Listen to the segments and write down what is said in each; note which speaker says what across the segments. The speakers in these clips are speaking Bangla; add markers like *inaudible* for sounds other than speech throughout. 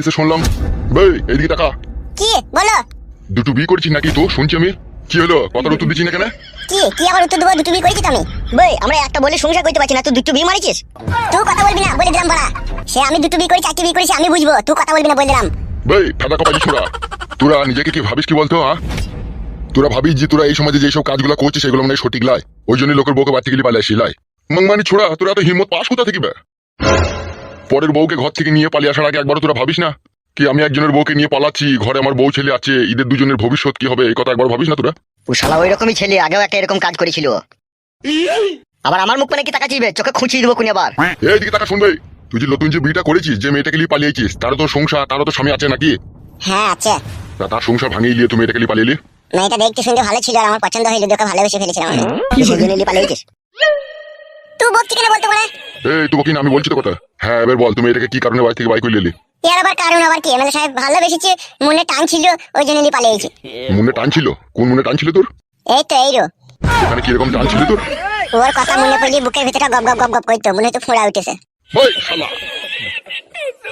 Speaker 1: এসে শুনলাম। ভাই এইদিকে টাকা
Speaker 2: কি? বলো।
Speaker 1: দুটো বিয়ে করেছিস নাকি তো? শুনছি আমি। কি হলো? কথার উত্তর দিচ্ছি না কেন?
Speaker 2: কি? কি আবার উত্তর দেবো? দুটো বিয়ে করেছি তো আমি। বই আমরা একটা বলে সংসার করতে পারছি না। তুই দুটো বিয়ে মারিছিস? তুই কথা বলবি না বলে দিলাম বড়া সে আমি দুটো বিয়ে করি চারটি বিয়ে করেছি আমি বুঝব। তুই কথা বলবি না বলে দিলাম।
Speaker 1: ভাই ফাটা কপালি ছোড়া তোরা নিজেকে কি ভাবিস কি বলতো হ্যাঁ? তোরা ভাবিস যে তোরা এই সমাজে যেসব কাজগুলো করছিস সেগুলো মানে সঠিক লাই। ওই জন্য লোকের বউকে বাড়তে গেলে পালে আসি লাই। মানে ছোড়া তোরা তো হিম্মত পাস কোথা থেকে? পরের বউকে ঘর থেকে নিয়ে পালিয়ে আসার আগে একবার তোরা ভাবিস না? কি আমি একজনের বউকে নিয়ে পালাচ্ছি ঘরে আমার বউ ছেলে আছে ঈদের দুজনের ভবিষ্যৎ কি হবে? এই কথা একবার ভাবিস না তোরা?
Speaker 3: ও শালা ওই রকমই ছেলে আগেও একটা এরকম কাজ করেছিল। আবার আমার মুখ মানে কি টাকা চিবে চোখে খুঁচিয়ে দেবো কোন আবার।
Speaker 1: এইদিকে টাকা শুনবে। তুই যে নতুন যে বিয়েটা করেছিস যে মেয়েটাকে নিয়ে পালিয়েছিস তারও তো সংসার তারও তো স্বামী আছে নাকি?
Speaker 2: হ্যাঁ আছে।
Speaker 1: তা তার সংসার ভাঙিয়ে নিয়ে তুমি মেয়েটাকে নিয়ে পালিয়ে
Speaker 2: মেয়েটা দেখতে শুনতে ভালো ছিল আর আমার পছন্দ হইল তোকে ভালোবেসে ফেলেছিলাম আমি।
Speaker 3: সেই জন্য নিয়ে পালিয়েছিস।
Speaker 2: তুই কেন বলতে পারে
Speaker 1: এই তো কি না আমি বলছি তো কথা? হ্যাঁ এবার বল তুমি এটাকে কি কারণে বাড়ি থেকে নিলি?
Speaker 2: এর আবার কারণ আবার কি? এমএলএ সাহেব ভালোবেসেছে মনে টান ছিল ওই জন্য নিয়ে পালিয়েছি।
Speaker 1: মনে টান ছিল? কোন মনে টান ছিল তোর?
Speaker 2: এই তো এই রো।
Speaker 1: এখানে কীরকম টান ছিল তোর?
Speaker 2: ওর কথা মনে পড়লে বুকের ভিতরে গপ গপ গপ গপ করতো মনে হতো ফোড়া উঠেছে।
Speaker 1: ওই শালা!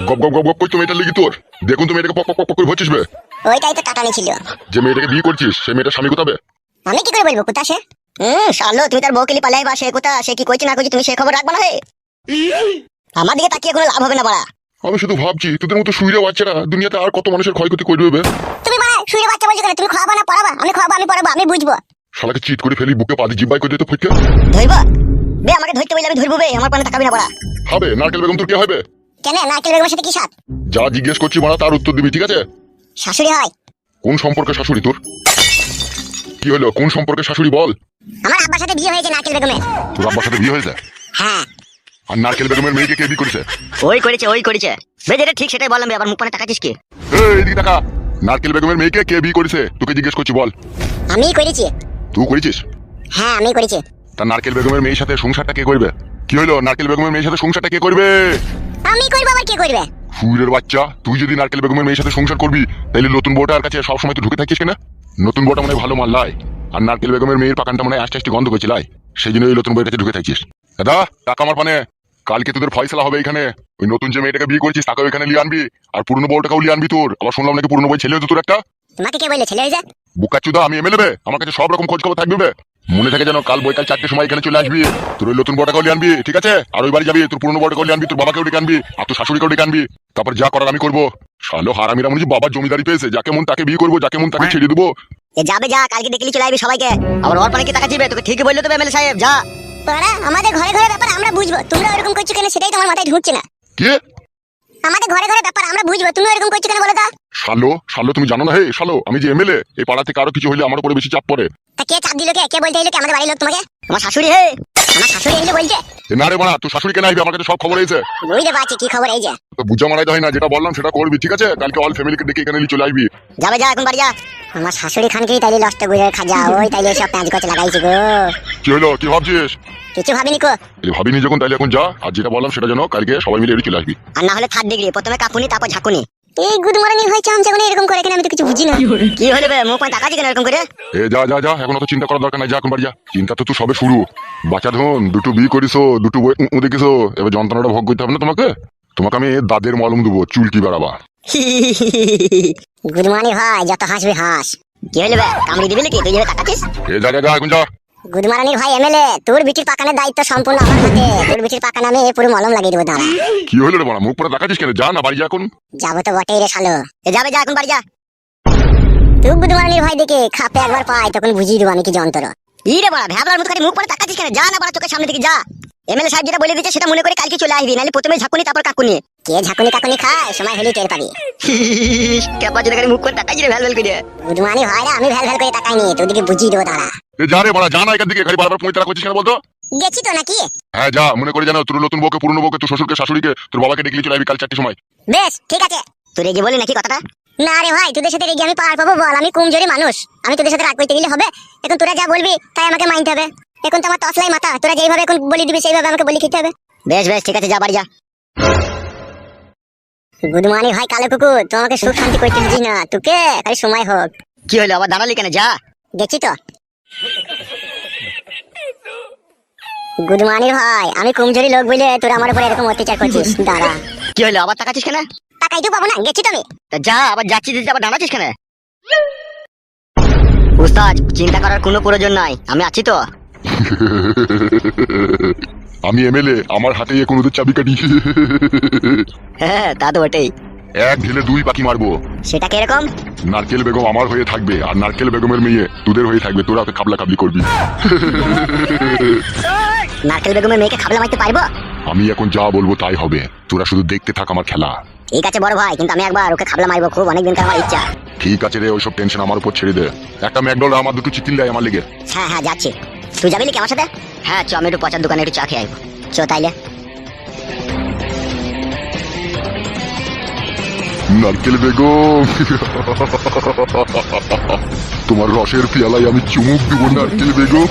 Speaker 1: গপ গপ গপ গপ করছ মেয়েটার লিখি তোর? দেখুন তুমি এটাকে পক পক পক করে ভরছিস বে?
Speaker 2: ওইটাই তো টাটানি ছিল।
Speaker 1: যে মেয়েটাকে বিয়ে করছিস সেই মেয়েটার স্বামী কোথাবে
Speaker 2: আমি কি করে বলব কোথা সে?
Speaker 3: হুম শালো তুমি তার বউকে পালাই বা সে কোথা সে কি কইছে না কইছে তুমি সে খবর রাখবা না হে? আমার দিকে তাকিয়ে কোনো লাভ হবে না বাড়া।
Speaker 1: আমি শুধু ভাবছি তোদের মতো শুইরে বাচ্চারা দুনিয়াতে আর কত মানুষের ক্ষয়ক্ষতি করে দেবে
Speaker 2: তুমি মানে শুয়ে বাচ্চা বলছো কেন? তুমি খাওয়াবা না পড়াবা? আমি খাওয়াবো আমি পড়াবো আমি বুঝব।
Speaker 1: শালাকে চিট করে ফেলি বুকে পাদি জিব্বাই করে দিতে ফুটকে।
Speaker 3: ধরবা? বে আমাকে ধরতে বললে আমি ধরবো বে আমার পানে তাকাবি না বাড়া।
Speaker 1: হবে নারকেল বেগম তোর কি হবে?
Speaker 2: কেন? নারকেল বেগমের সাথে কি সাথ?
Speaker 1: যা জিজ্ঞেস করছি মারা তার উত্তর দিবি ঠিক আছে?
Speaker 2: শাশুড়ি হয়।
Speaker 1: কোন সম্পর্কে শাশুড়ি তোর? কি হলো? কোন সম্পর্কে শাশুড়ি বল?
Speaker 2: আমার আব্বার সাথে বিয়ে হয়েছে নারকেল বেগমের।
Speaker 1: তোর আব্বার সাথে বিয়ে হয়েছে?
Speaker 2: হ্যাঁ।
Speaker 1: আর নারকেল বেগমের মেয়েকে কে বিয়ে করেছে?
Speaker 3: ওই করেছে ওই করেছে। বে যেটা ঠিক সেটাই বললাম বে আবার মুখ পানে তাকাচ্ছিস কি?
Speaker 1: এই, এইদিকে টাকা নারকেল বেগমের মেয়েকে কে বিয়ে করেছে? তোকে জিজ্ঞেস করছি বল।
Speaker 2: আমি করেছি।
Speaker 1: তুই করেছিস?
Speaker 2: হ্যাঁ আমি করেছি।
Speaker 1: তা নারকেল বেগমের মেয়ের সাথে সংসারটা কে করবে? কি হলো? নারকেল বেগমের মেয়ের সাথে সংসারটা কে করবে?
Speaker 2: আমি করব আবার কে করবে?
Speaker 1: ফুলের বাচ্চা তুই যদি নারকেল বেগমের মেয়ের সাথে সংসার করবি তাহলে নতুন বউটার কাছে সবসময় তুই ঢুকে থাকিস কেন? নতুন বউটা মনে ভালো মাল লাই আর নারকেল বেগমের মেয়ের পাকানটা মনে আস্তে আস্তে গন্ধ করছে লাই সেই জন্য ওই নতুন বইয়ের কাছে ঢুকে থাকিস। দাদা টাকা আমার পানে। কালকে তোদের ফয়সলা হবে এখানে। ওই নতুন যে মেয়েটাকে বিয়ে করেছিস তাকেও এখানে নিয়ে আনবি। আর পুরনো বউটাকেও লিয়ে আনবি তোর। আবার শুনলাম নাকি পুরনো বই ছেলে হতো তোর একটা?
Speaker 2: তোমাকে কে বলে ছেলে হয়ে যা
Speaker 1: বুকাচুদা আমি এমএলএ আমার কাছে সব রকম খোঁজ খবর থাকবে। মনে থাকে যেন কাল বৈকাল চারটের সময় এখানে চলে আসবি। তোর ওই নতুন বড়টাকেও লিয়ে আনবি ঠিক আছে? আর ওই বাড়ি যাবি তোর পুরনো বড়টাকেও লিয়ে আনবি তোর বাবাকেও ডেকে আনবি আর তোর শাশুড়িকেও ডেকে আনবি। তারপর যা করার আমি করব। শালো হারামিরা মনে বাবার জমিদারি পেয়েছে যাকে মন তাকে বিয়ে করব যাকে মন তাকে ছেড়ে দেবো।
Speaker 3: এ যাবে যা কালকে নিয়ে চলে আসবি সবাইকে। আবার ওর পানে কি তাকাচ্ছিবে তোকে ঠিকই বলল তো এমএলএ সাহেব যা।
Speaker 2: তোরা আমাদের ঘরে ঘরে ব্যাপার আমরা বুঝব তোমরা এরকম করছ কেন সেটাই তোমার মাথায় ঢুকছে না।
Speaker 1: কে?
Speaker 2: আমাদের ঘরে ঘরে ব্যাপার আমরা বুঝব তুমি এরকম করছ কেন বলো তো।
Speaker 1: শালো শালো তুমি জানো না হে শালো আমি যে এমএলএ এই পাড়া থেকে আরও কিছু হলে আমার উপরে বেশি চাপ পড়ে।
Speaker 2: তা কে চাপ দিল কে? কে বলতে এলো কে? আমাদের বাড়ির লোক তোমাকে?
Speaker 3: তোমার শাশুড়ি হে
Speaker 2: আমার শাশুড়ি এগুলো বলছে
Speaker 1: না রে আমার কাছে সব খবর এসে
Speaker 2: বুঝতে পারছি কি খবর এই যে।
Speaker 1: তো বুঝা মারাই হয় না যেটা বললাম সেটা করবি ঠিক আছে? কালকে অল ফ্যামিলিকে ডেকে এখানে চলে আসবি।
Speaker 3: যাবে যা এখন বাড়ি যা।
Speaker 2: আমার শাশুড়ি খানকেই তাইলে লষ্ট গুজের খাজা ওই তাইলে সব প্যাঁচ গছ লাগাইছি গো।
Speaker 1: কি হলো? কি ভাবছিস?
Speaker 2: কিছু ভাবিনি কো।
Speaker 1: এই ভাবিনি যখন তাইলে এখন যা। আর যেটা বললাম সেটা যেন কালকে সবাই মিলে এড়িয়ে চলে আসবি।
Speaker 3: আর না হলে থার্ড ডিগ্রি প্রথমে কাপুনি তারপর ঝাঁকুনি।
Speaker 2: এই গুদমারানি হয়েছে আমি যখন এরকম করে কেন আমি তো কিছু বুঝি না।
Speaker 3: কি হলে বে? মুখ পানে তাকাচ্ছি কেন এরকম করে?
Speaker 1: এ যা যা যা এখন অত চিন্তা করার দরকার নাই যা এখন বাড়ি যা। চিন্তা তো তুই সবে শুরু। বাচ্চা ধন দুটো বি করিস দুটো বই দেখিস এবার যন্ত্রণাটা ভোগ করতে হবে না তোমাকে? তোমাকে আমি দাদের মলম দেবো চুলকি বেড়াবা।
Speaker 2: গুদমানি হয় যত হাসবি হাস।
Speaker 3: কি হলে বে? কামড়ি দিবি নাকি? তুই যেভাবে তাকাচ্ছিস?
Speaker 1: এ যা যা যা এখন যা।
Speaker 2: গুদমারানির ভাই এমএলএ তোর বিটির পাকানের দায়িত্ব সম্পূর্ণ আমার হাতে। তোর বিটির পাকান আমি পুরো মলম লাগিয়ে দেবো দাঁড়া।
Speaker 1: কি হলো রে বাড়া মুখ পরে দেখাচ্ছিস কেন? যা না বাড়ি যা এখন।
Speaker 2: যাব তো বটেই রে শালো।
Speaker 3: এ যাবে যা এখন বাড়ি যা।
Speaker 2: তুই গুদমারানির ভাই দেখে খাপে একবার পাই তখন বুঝিয়ে দেবো আমি কি যন্ত্র।
Speaker 3: ই রে বড়া ভ্যাবলার মতো খালি মুখ পরে তাকাচ্ছিস কেন? যা না বড়া চোখের সামনে থেকে যা। এমএলএ সাহেব যেটা বলে দিচ্ছে সেটা মনে করে কালকে চলে আসবি নাহলে প্রথমে ঝাঁকুনি তারপর কাকুনি
Speaker 2: কে ঝাঁকুনি কাকুনি খায়? সময় হলি টের পাবি।
Speaker 3: কেপা যদি খালি মুখ করে তাকাচ্ছি রে ভ্যাল ভ্যাল করে
Speaker 2: গুদমানি হয় না আমি ভ্যাল ভ্যাল করে তাকাইনি তোদিকে বুঝিয়ে দেবো দাঁড়া।
Speaker 1: যা রে বাড়া যা না এখান থেকে খালি বারবার পঁয়তারা করছিস কেন বলতো?
Speaker 2: গেছি তো নাকি?
Speaker 1: হ্যাঁ যা মনে করে জানো তোর নতুন বউকে পুরনো বউকে তোর শ্বশুরকে শাশুড়িকে তোর বাবাকে ডেকে নিয়ে চলে আসবি কাল চারটির সময়।
Speaker 2: বেশ ঠিক আছে।
Speaker 3: তুই রেগে বলি নাকি কথাটা?
Speaker 2: না রে ভাই তোদের সাথে রেগে আমি পার পাবো বল আমি কমজোরি মানুষ। আমি তোদের সাথে রাগ করতে গেলে হবে। এখন তোরা যা বলবি তাই আমাকে মানতে হবে। এখন তো আমার তসলাই মাথা তোরা যেইভাবে এখন বলি দিবি সেইভাবে আমাকে বলি খেতে হবে।
Speaker 3: বেশ বেশ ঠিক আছে যা বাড়ি যা।
Speaker 2: গুদমানি ভাই কালো কুকুর তোমাকে সুখ শান্তি করতে দিচ্ছি না। তোকে খালি সময় হোক।
Speaker 3: কি হলো আবার দাঁড়ালি কেন? যা।
Speaker 2: দেখছি তো। গুদমানি ভাই আমি কমজোরি লোক বলে তোরা আমার উপরে এরকম অত্যাচার করছিস। *laughs* দাঁড়া।
Speaker 3: কি হলো আবার তাকাচ্ছিস কেন?
Speaker 4: টাকাই তো পাবো না গেছি তো আমি
Speaker 3: তা যা আবার যাচ্ছি দিতে আবার দাঁড়াচ্ছিস কেন? উস্তাদ চিন্তা করার কোনো প্রয়োজন নাই আমি আছি তো। *laughs*
Speaker 1: আমি এমএলএ আমার হাতে এখন ওদের চাবি কাটি।
Speaker 3: হ্যাঁ তা তো বটেই।
Speaker 1: এক ঢেলে দুই পাখি মারবো।
Speaker 3: সেটা কীরকম?
Speaker 1: নারকেল বেগম আমার হয়ে থাকবে আর নারকেল বেগমের মেয়ে তোদের হয়ে থাকবে তোরা খাবলা খাবলি করবি। *laughs*
Speaker 3: নারকেল বেগমের মেয়েকে খাবলা মারতে পারব?
Speaker 1: আমি এখন যা বলব তাই হবে। তোরা শুধু দেখতে থাক আমার খেলা।
Speaker 3: ঠিক আছে বড় ভাই কিন্তু আমি একবার ওকে খাবলা মারবো খুব অনেক দিনকার আমার ইচ্ছা।
Speaker 1: ঠিক আছে রে ওইসব টেনশন আমার উপর ছেড়ে দে। একটা ম্যাকডল আমার দুটো চিকেন দেয় আমার লেগে।
Speaker 3: হ্যাঁ হ্যাঁ যাচ্ছি। তুই যাবি নাকি আমার সাথে? হ্যাঁ চ আমি একটু পচার দোকানে একটু চা খেয়ে আসব। চ তাইলে।
Speaker 1: নারকেল বেগম। তোমার রসের পেয়ালায় আমি চুমুক দেবো নারকেল বেগম।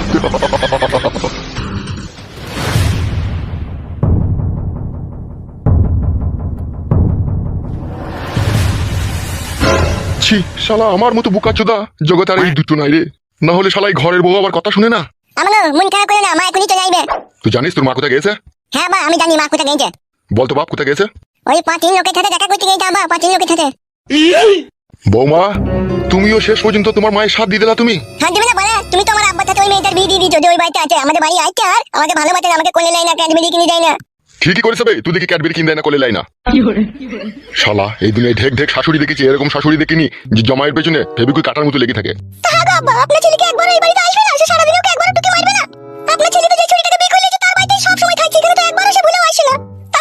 Speaker 1: ছি শালা আমার মতো বুকা চোদা জগৎ আর এই দুটো নাই রে। না হলে শালাই ঘরের বউ আবার কথা শুনে না।
Speaker 4: আমার মন খারাপ করে না মা এখনই চলে আসবে।
Speaker 1: তুই জানিস তোর মা কোথায় গেছে?
Speaker 4: হ্যাঁ আমি জানি মা কোথায় গেছে।
Speaker 1: বল তো বাপ কোথায় গেছে?
Speaker 4: ওই পাঁচ তিন লোকের সাথে দেখা করতে গেছে আবার পাঁচ তিন লোকের সাথে।
Speaker 1: বৌমা তুমিও শেষ পর্যন্ত তোমার মায়ের সাথ দিয়ে দিলা তুমি।
Speaker 4: হাত দিবে না বলে। তুমি তো আমার আব্বার সাথে ওই মেয়েটার বিয়ে দিয়ে দিচ্ছ যে ওই বাড়িতে আছে। আমাদের বাড়ি আছে আর আমাকে ভালোবাসে না, আমাকে কোলে নেয় না ক্যাডবেরি কিনে দেয় না।
Speaker 1: ঠিকই করেছে বে তুই দেখি ক্যাডবেরি কিনে দেয় না কোলে লাই না। শালা এই দুনিয়ায় ঢেক ঢেক শাশুড়ি দেখেছি এরকম শাশুড়ি দেখিনি যে জমায়ের পেছনে ফেবিকুই কাটার মতো লেগে থাকে।
Speaker 4: হ্যাঁ আব্বা আপনার ছেলেকে একবার এই বাড়িতে আসবে না? সে সারাদিন ওকে একবার টুকি মারবে না? আপনার ছেলে তো যে ছুরিটাকে বিয়ে করলে তার বাড়িতে সব সময় এখানে তো একবারও সে ভুলেও আসে না।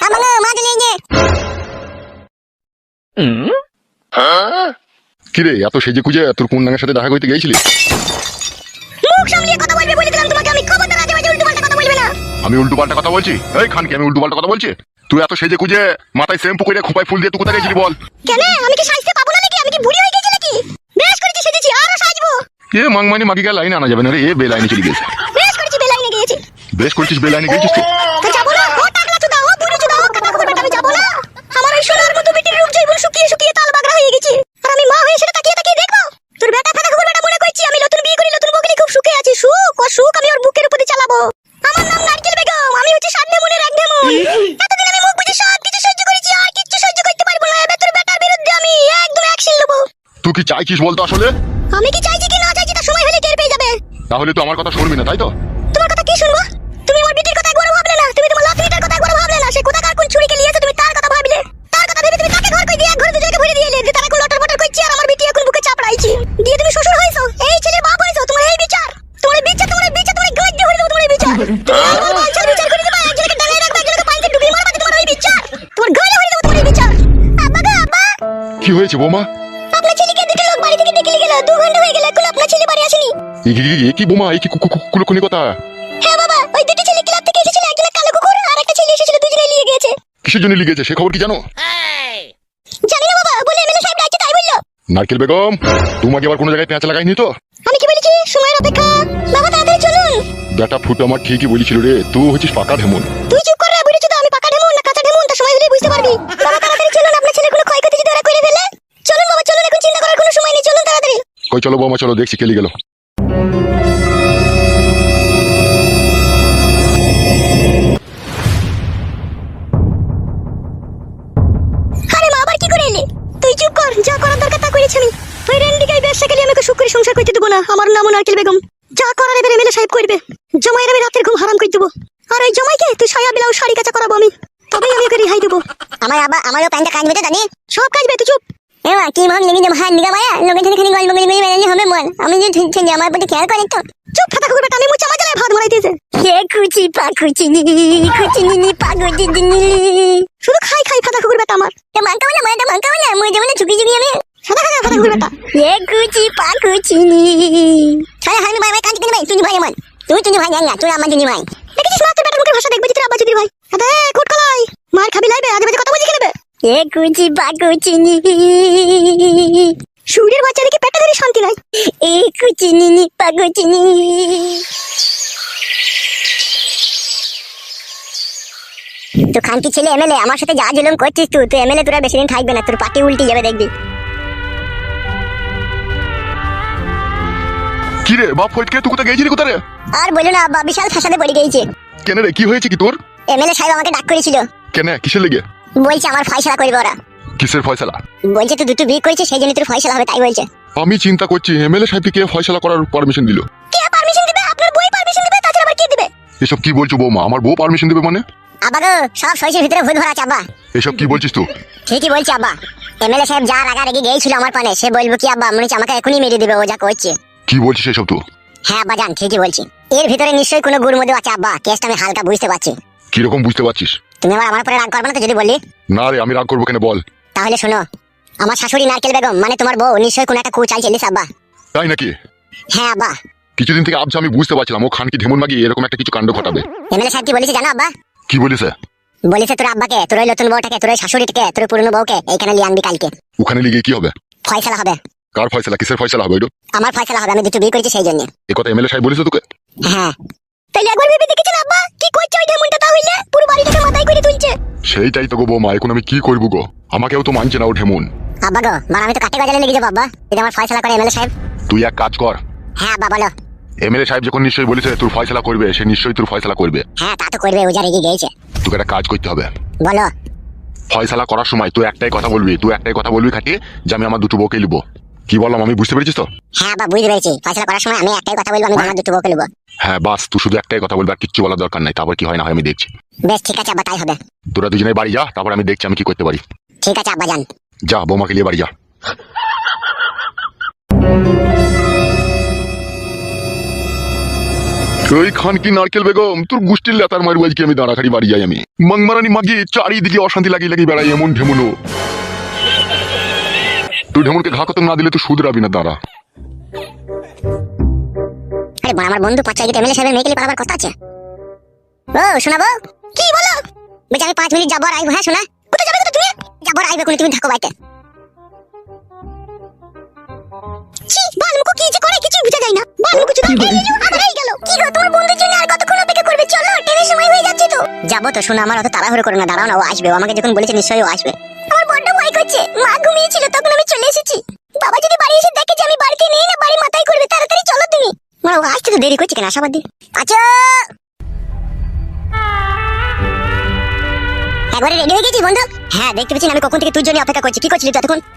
Speaker 4: চলে গিয়ে
Speaker 1: কিরে এত সেজে খুঁজে তোর কোন নাঙের সাথে দেখা করতে গিয়েছিলি?
Speaker 4: মুখ সামলিয়ে কথা বলবে বলে দিলাম তোমাকে আমি খবরদার আজে বাজে উল্টো পাল্টা কথা বলবে না।
Speaker 1: আমি উল্টো পাল্টা কথা বলছি? এই খানকে আমি উল্টো পাল্টা কথা বলছি? তুই এত সেজে খুঁজে মাথায় শ্যাম্পু করে খোপায় ফুল দিয়ে তুই কোথায় গেছিলি বল?
Speaker 4: কেন? আমি কি সাজতে পাবো না নাকি? আমি কি বুড়ি হয়ে গেছি নাকি? বেশ করেছি সেজেছি আরও সাজবো।
Speaker 1: এ মাংমানি মাগিকা লাইনে আনা যাবে না রে? এ বে লাইনে চলে গেছে।
Speaker 4: বেশ করেছি বেলাইনে গিয়েছি।
Speaker 1: বেশ করছিস বে লাইনে গেছিস তুই
Speaker 4: যাব না?
Speaker 1: কি চাইছিস বলতো আসলে?
Speaker 4: আমি কি চাইছি কি না চাইছি তার সময় হলে টের পেয়ে যাবে।
Speaker 1: তাহলে তো আমার কথা শুনবি না তাই তো?
Speaker 4: তোমার কথা কি শুনব? তুমি আমার বিটির কথা একবারও ভাবলে না। তুমি তোমার লাতিনিটার কথা একবারও ভাবলে না। সে কোথাকার কোন ছুরিকে নিয়েছে তুমি তার কথা ভাবলে। তার কথা ভেবে তুমি তাকে ঘর কই দিয়ে এক ঘরে দুজনকে ভরে দিয়ে এলে? যে তারা কোন লটর পটর করছি আর আমার বিটি এখন বুকে চাপড়াইছি। দিয়ে তুমি শ্বশুর হইছো এই ছেলের বাপ হইছো তোমার এই বিচার? তোমার বিচার তোমার বিচার তোমার গাছ দিয়ে ভরে দেবো তোমার এই বিচার? তুমি আমার বাচ্চার বিচার করে দেবা একজনকে ডাঙায় রাখবা একজনকে পানিতে ডুবিয়ে মারবা তোমার ওই বিচার। তোমার গালে ভরে দেবো তোমার এই বিচার। আব্বা গো আব্বা।
Speaker 1: কি হয়েছে বৌমা?
Speaker 4: বাড়ি আসেনি?
Speaker 1: এ কি- বোমা এই কি কথা?
Speaker 4: হ্যাঁ বাবা ওই দুটো ছেলে ক্লাব থেকে এসেছিল একজন কালো কুকুর আর একটা ছেলে এসেছিল দুজনে নিয়ে গিয়েছে।
Speaker 1: কিসের জন্য লিগেছে সে খবর কি জানো?
Speaker 4: জানি না বাবা বলে এমএলএ সাহেব ডাকছে তাই বলল।
Speaker 1: নারকেল বেগম তোমাকে আবার কোনো জায়গায় পেঁচ লাগাইনি তো?
Speaker 4: আমি কি বলেছি? সময়ের অপেক্ষা। বাবা তাড়াতাড়ি চলুন।
Speaker 1: বেটা ফুটো আমার ঠিকই বলেছিল রে তুই হচ্ছিস পাকা ঢেমন।
Speaker 4: তুই চুপ করে তো আমি পাকা ঢেমুন না কাঁচা ঢেমুন তা সময় বুঝতে পারবি।
Speaker 1: কই চলো বৌমা চলো দেখছি কেলি গেল।
Speaker 4: আরে মা আবার কি করে এলে? তুই চুপ কর যা করার দরকার তা করেছি আমি। ওই রেন্ডিকে ব্যবসা গেলে আমাকে সুখ করে সংসার করতে দেবো না। আমার নারকেল বেগম। যা করার এবার এমএলএ সাহেব করবে। জমাইয়ের আমি রাতের ঘুম হারাম করে দেবো। আর ওই জমাইকে তুই সায়া বিলাও শাড়ি কাচা করাবো আমি। তবেই আমি ওকে রেহাই দেবো। আমার আবার আমারও প্যান্টটা কাজ বেতে জানি সব কাজ তুই চুপ। এমা কি মন লেগে যাবে হাত নিগা মায়া লোকের সাথে খালি গল্প করে করে বেড়ালে হবে মন আমি যে ঠিক যে আমার প্রতি খেয়াল করে তো চুপ ফাটা কুকুর বেটা আমি মুচা মাজালে ভাত ধরাইতেছে হে কুচি পা কুচি নি কুচি নি নি পা কুচি নি শুধু খাই খাই ফাটা কুকুর বেটা আমার এ মাংকা বলে মাটা মাংকা বলে মই যেমন চুকি চুকি আমি সাদা খাদা ফাটা কুকুর বেটা হে কুচি পা কুচি নি ছায়া হামি ভাই ভাই কাঁদতে কেন ভাই তুই ভাই আমার তুই তুই ভাই না তুই আমার ভাই দেখেছিস না তোর বেটার মুখের ভাষা দেখবি তোর আব্বা যদি ভাই আরে কোট কলাই মার খাবি লাইবে আজে কথা বলছি কেন বে
Speaker 2: এ কুচি বাকুচিনি সুরের বাচ্চাদেরকে পেটে ধরে শান্তি নাই। এ কুচিনি পাগুচিনি তো খানকি ছেলে এমএলএ আমার সাথে যা জুলুম করছিস তুই তুই এমএলএ তোরা বেশি দিন থাকবে না তোর পার্টি উল্টে যাবে দেখবি।
Speaker 1: কি রে বাপ ফটকে তুই কোথায় গেছিলি কোথায় রে?
Speaker 2: আর বলো না আব্বা বিশাল ফাঁসাতে পড়ে গেছে।
Speaker 1: কেন রে কি হয়েছে কি তোর?
Speaker 2: এমএলএ সাহেব আমাকে ডাক করেছিল।
Speaker 1: কেন কিসের লেগে?
Speaker 2: বলছে আমার ফয়সালা করবে ওরা।
Speaker 1: কিসের ফয়সালা?
Speaker 2: বলছে তুই দুটো বিয়ে করেছে সেই জন্য তোর ফয়সালা হবে তাই বলছে।
Speaker 1: আমি চিন্তা করছি এমএলএ সাহেবকে কে ফয়সালা করার পারমিশন দিল?
Speaker 2: কে পারমিশন দিবে? আপনার বই পারমিশন দিবে তাছাড়া আবার কে দিবে?
Speaker 1: এসব কি বলছো বৌমা? আমার বউ পারমিশন দেবে মানে?
Speaker 2: আব্বা গো সব সইসের ভিতরে ভূত ভরা আব্বা
Speaker 1: এসব কি বলছিস তুই?
Speaker 2: ঠিকই বলছি আব্বা। এমএলএ সাহেব যা রাগা রেগে গিয়েছিল আমার পানে সে বলব কি আব্বা মনে হচ্ছে আমাকে এখনই মেরে দিবে ও যা করছে।
Speaker 1: কি বলছিস এসব তুই?
Speaker 2: হ্যাঁ আব্বা জান ঠিকই বলছি। এর ভিতরে নিশ্চয়ই কোনো গুড় মধ্যে আছে আব্বা। কেসটা আমি হালকা বুঝতে পারছি।
Speaker 1: কীরকম বুঝতে পারছিস?
Speaker 2: তুমি আবার আমার পরে রাগ করবে না তো যদি বললি?
Speaker 1: না রে আমি রাগ করব কেন বল?
Speaker 2: তাহলে শোনো আমার শাশুড়ি নারকেল বেগম মানে তোমার বউ নিশ্চয়ই কোনো একটা কু চাইছিলিস আব্বা।
Speaker 1: তাই নাকি?
Speaker 2: হ্যাঁ আব্বা।
Speaker 1: কিছুদিন থেকে আবছা আমি বুঝতে পারছিলাম ও খানকি ঢেমন মাগি এরকম একটা কিছু কাণ্ড ঘটাবে।
Speaker 2: এমএলএ সাহেব কি বলেছে জানো আব্বা?
Speaker 1: কি বলিস
Speaker 2: বলেছে তোর আব্বাকে তোর ওই নতুন বউটাকে তোর ওই শাশুড়িকে তোর পুরনো বউকে এইখানে নিয়ে আনবি কালকে।
Speaker 1: ওখানে লিগে কি হবে?
Speaker 2: ফয়সালা হবে।
Speaker 1: কার ফয়সালা? কিসের ফয়সালা হবে এটা
Speaker 2: আমার ফয়সালা হবে আমি দুটো বিয়ে করেছি সেই জন্য।
Speaker 1: এ কথা এমএলএ সাহেব বলেছে তোকে?
Speaker 2: হ্যাঁ। একবার ভেবে দেখেছেন আব্বা? কি করছে ওই ঢেমনটা তাহলে পুরো বাড়িটাকে মাথায় করে তুলছে।
Speaker 1: সেইটাই তো গো বৌমা এখন আমি কি করব গো? আমাকেও তো মানছে না ও ঢেমন।
Speaker 2: আব্বা গো মানে আমি তো কাটে গজালে লেগে যাব আব্বা। যদি আমার ফয়সালা করে এমএলএ সাহেব।
Speaker 1: তুই এক কাজ কর।
Speaker 2: হ্যাঁ আব্বা বলো।
Speaker 1: এমএলএ সাহেব যখন নিশ্চয়ই বলেছে তোর ফয়সালা করবে সে নিশ্চয়ই তোর ফয়সালা করবে।
Speaker 2: হ্যাঁ তা তো করবে
Speaker 1: তোকে একটা কাজ করতে হবে।
Speaker 2: বলো।
Speaker 1: ফয়সালা করার সময় তুই একটাই কথা বলবি তুই একটাই কথা বলবি খাটি যে আমি আমার দুটো বউকে লিবো। কি বললাম আমি বুঝতে পেরেছিস তো?
Speaker 2: হ্যাঁ বুঝতে পেরেছি। ফয়সালা করার সময় আমি একটাই কথা বলব আমি আমার দুটো বউকে নেব
Speaker 1: হ্যাঁ বাস তুই শুধু একটাই কথা বলবি আর কিচ্ছু বলার দরকার নাই তারপর কি হয় না হয় আমি দেখছি।
Speaker 2: বেশ ঠিক আছে আব্বা তাই হবে।
Speaker 1: তোরা দুজনে বাড়ি যা তারপর আমি দেখছি আমি কি করতে পারি।
Speaker 2: ঠিক আছে আব্বা যান।
Speaker 1: যা বৌমাকে নিয়ে বাড়ি যা। ওই খান কি নারকেল বেগম তোর গুষ্টির লেতার মারবো আজকে আমি দাঁড়াখাড়ি বাড়ি যাই আমি। মাংমারানি মাগি চারিদিকে অশান্তি লাগিয়ে লাগিয়ে বেড়াই এমন ঢেমুনো তুই ঢেমুনকে ঘা কত না দিলে তুই শুধরাবি না দাঁড়া।
Speaker 2: আরে আমার বন্ধু পাঁচ ছয় এমএলএ সাহেবের মেয়েকে পালাবার কথা আছে। ও শোনাবো কি বলো? বলছি আমি পাঁচ মিনিট যাব আর আইবো হ্যাঁ শোনা? কোথায় যাবে তুমি? যাব আর আইবে কোনো তুমি থাকো বাড়িতে। ছি, কি যে করে কিছুই বুঝা যায় না। বালমুকু যদি আবার এই গেল। কি গো তোমার জন্য আর কতক্ষণ অপেক্ষা করবে? চলো সময় হয়ে যাচ্ছে তো। যাব তো শোনা আমার অত তাড়াহুড়ো করো না দাঁড়াও না ও আসবে। ও আমাকে যখন বলেছে নিশ্চয়ই ও আসবে। দেরি করছে কেন? আশাবাদ। দিন রেডি হয়ে বন্ধু? হ্যাঁ দেখতে পেয়েছি আমি কখন থেকে জন্য অপেক্ষা করছি। কি করছিলি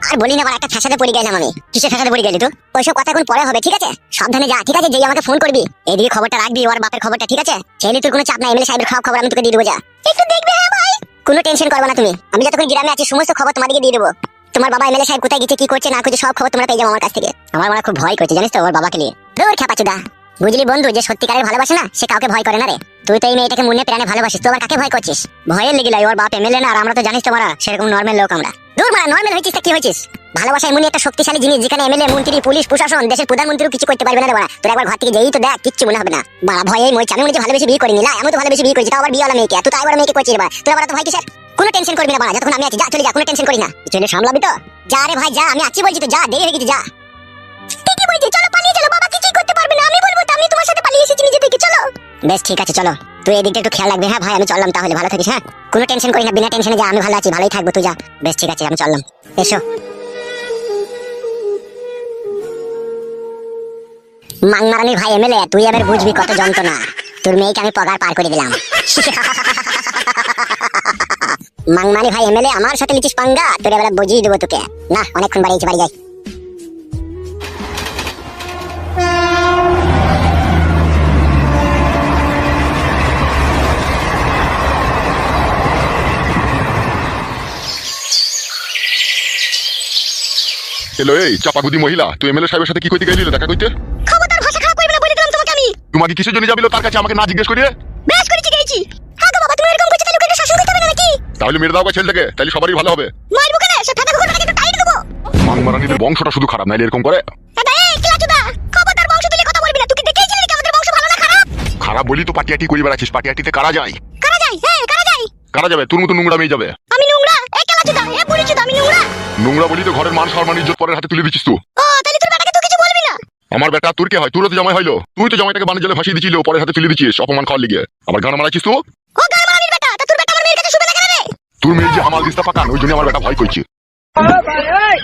Speaker 2: আর বলি না আবার একটা ফ্যাসাদে পড়ে গেলাম আমি। ফ্যাসাদে পড়ে গেলি তো ওইসব কথা এখন পরে হবে, ঠিক আছে? সাবধানে যা, ঠিক আছে? যেই আমাকে ফোন করবি, এদিকে খবরটা রাখবি, ওর বাপের খবরটা, ঠিক আছে? তোর কোনো চাপ নাই এমএলএ সাহেবের খাওয়া খবর আমি তোকে দিয়ে দেবো, যা। একটু দেখবে হ্যাঁ ভাই? কোনো টেনশন করবে না তুমি। আমি যতক্ষণ গ্রামে আছি, সমস্ত খবর তোমাদেরকে দিয়ে দেবো। তোমার বাবা এমএলএ সাহেব কোথায় গেছে, কি করছে, না করছে, সব খবর তোমরা পেয়ে যাব আমার কাছ থেকে। আমার মনে খুব ভয় করছে, জানিস তো, ওর বাবাকে নিয়ে। খেপাচুদা বুঝলি বন্ধু, যে সত্যিকারের ভালোবাসে না, সে কাউকে ভয় করে না রে। তুই তো এই মেয়েটাকে মনে প্রাণে ভালোবাসিস, তো আবার কাকে ভয় করছিস? ভয়ের লেগে লাই ওর বাপ এমএলএ না, আর আমরা তো জানিস তোমরা, সেরকম নর্মাল লোক আমরা। দূর মারা নর্মাল হয়েছিস তা কি হয়েছিস? ভালোবাসা এমনই একটা শক্তিশালী জিনিস, যেখানে এমএলএ, মন্ত্রী, পুলিশ, প্রশাসন, দেশের প্রধানমন্ত্রীও কিছু করতে পারবে না বাড়া। তোর একবার ঘর থেকে যেই তো দেখ, কিচ্ছু মনে হবে না। বাড়া, ভয়ে মই আমি মনে ভালোবেসে বিয়ে করিনি লাই আমি তো ভালোবেসে বিয়ে করেছি, তাও আবার বিয়ে হলো মেয়েকে তুই তো আবার মেয়েকে করছিস বাড়া। তুই আবার তো ভয় কিসের? কোনো টেনশন করবি না বাড়া, যতক্ষণ আমি আছি, যা চলে যা, কোনো টেনশন করি না। চলে সামলাবি তো। যা রে ভাই, যা, আমি আছি বলছি তো, যা, দেরি হয়ে গেছে, যা। আমি তোমার সাথে পালিয়ে এসেছি নিজে থেকে, চলো। বেশ, ঠিক আছে, চলো। তুই এদিকটা একটু খেয়াল রাখবি হ্যাঁ ভাই? আমি চললাম তাহলে, ভালো থাকিস হ্যাঁ? কোনো টেনশন করি না, বিনা টেনশনে যা, আমি ভালো আছি, ভালোই থাকব তুই যা। বেশ, ঠিক আছে, আমি চললাম। এসো। মাংমারানির ভাই এমএলএ তুই এবার বুঝবি কত যন্ত্রণা। তোর মেয়েকে আমি পগার পার করে দিলাম। মাংমানি ভাই এমএলএ আমার সাথে লিচিস পাঙ্গা? তোর এবার বুঝিয়ে দেবো তোকে। না, অনেকক্ষণ বাড়িয়েছি বাড়ি যাই।
Speaker 1: এলো এই চাপাগুদি মহিলা তুই এমএলএ সাহেবের সাথে কি করতে গেলি দেখা কইতে?
Speaker 2: খবরদার ভাষা খারাপ করবে না বলে দিলাম তোমাকে আমি।
Speaker 1: তোমাকে কিসের জন্য যাবিল তার কাছে আমাকে না জিজ্ঞেস করিয়ে?
Speaker 2: বেশ করেছি গেছি হ্যাঁ গো বাবা তুমি এরকম ওকে একটু শাসন করতে হবে নাকি?
Speaker 1: তাহলে মেরে দাও ছেলেটাকে তাহলে সবারই ভালো হবে।
Speaker 2: মারবো কেন? সে ফাটা কুকুরটাকে একটু টাইট দেবো
Speaker 1: মাংমারানিদের বংশটা শুধু খারাপ নাইলে এরকম করে?
Speaker 2: দাদা এই খবরদার বংশ তুলে কথা বলবি না। তুই কি আমাদের বংশ ভালো না খারাপ?
Speaker 1: খারাপ বলি তো পাটিয়াটি করে বেড়াচ্ছিস পাটিয়াটিতে কারা যায়?
Speaker 2: কারা যায়? হ্যাঁ কারা যায়?
Speaker 1: কারা যাবে? তোর মতো নোংরা মেয়ে যাবে।
Speaker 2: আমি নোংরা? এই
Speaker 4: চুদা এ চুদা আমি নোংরা।
Speaker 1: নোংরা বলি তো ঘরের মান সম্মান ইজ্জত পরের হাতে তুলে দিছিস তো
Speaker 4: ও তাহলে তোর বাবাকে তুই কিছু বলবি না।
Speaker 1: আমার বেটা তোর কে হয়? তোরও তো জামাই হইল। তুই তো জামাইটাকে বানের জলে ফাঁসিয়ে দিছিল পরের হাতে তুলে দিছিস অপমান খাওয়ার লিগে। আবার গান মারাইছিস তো
Speaker 4: ও গান মারানির বেটা তা তোর বেটা আমার মেয়ের কাছে শুবে লাগে রে?
Speaker 1: তোর যে হামাল দিস্তা পাকান ওই জন্য আমার বেটা ভয় করছে। ও ভাই